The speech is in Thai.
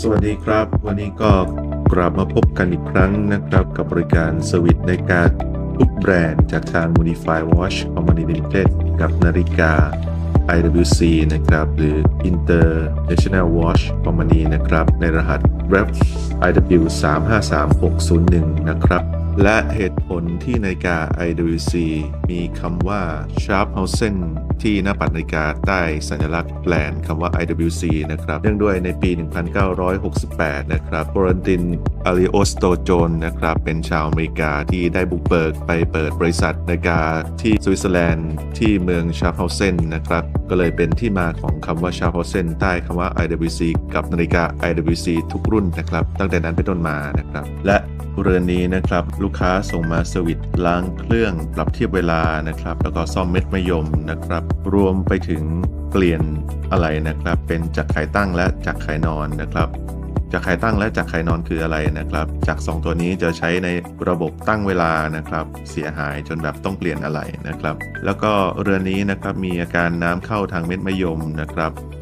สวัสดีครับ วันนี้ก็กลับมาพบกันอีกครั้งนะครับ กับบริการสวิตในการทุกแบรนด์จากทาง Modify Watch Company Limited กับนาฬิกา IWC นะครับ หรือ International Watch Company นะครับ ในรหัส REP IW 3 5 3 6 0 1 นะครับ และเหตุผลที่นาฬิกา IWC มีคำว่า Sharphausen ที่หน้าปัดนาฬิกาใต้สัญลักษณ์แบรนคำว่า IWC นะครับ เนื่องด้วยในปี 1968 นะครับโบรันตินอาริโอสโตโจนนะครับ เป็นชาวอเมริกาที่ได้บุกเบิกไปเปิดบริษัทนาฬิกาที่สวิตเซอร์แลนด์ที่เมืองชาร์พเฮาเซนนะครับ ก็เลยเป็นที่มาของคำว่าชาร์พเฮาเซนใต้คำว่า IWC กับนาฬิกา IWC ทุกรุ่นนะครับ ตั้งแต่นั้นเป็นต้นมานะครับ และเรือนนี้นะครับลูกค้าส่งมาสวิตล้างเครื่องปรับเทียบเวลานะครับ แล้วก็ซ่อมเม็ดมะยมนะครับ รวมไปถึงเปลี่ยนอะไรนะครับ เป็นจักรไขตั้งและจักรไขนอนนะครับจักรไขตั้งและจักรไขนอนคืออะไรนะครับ จาก 2 ตัวนี้จะใช้ในระบบตั้งเวลานะครับ เสียหายจนแบบต้องเปลี่ยนอะไรนะครับ แล้วก็เรือนนี้นะครับมีอาการน้ำเข้าทางเม็ดมะยมนะครับ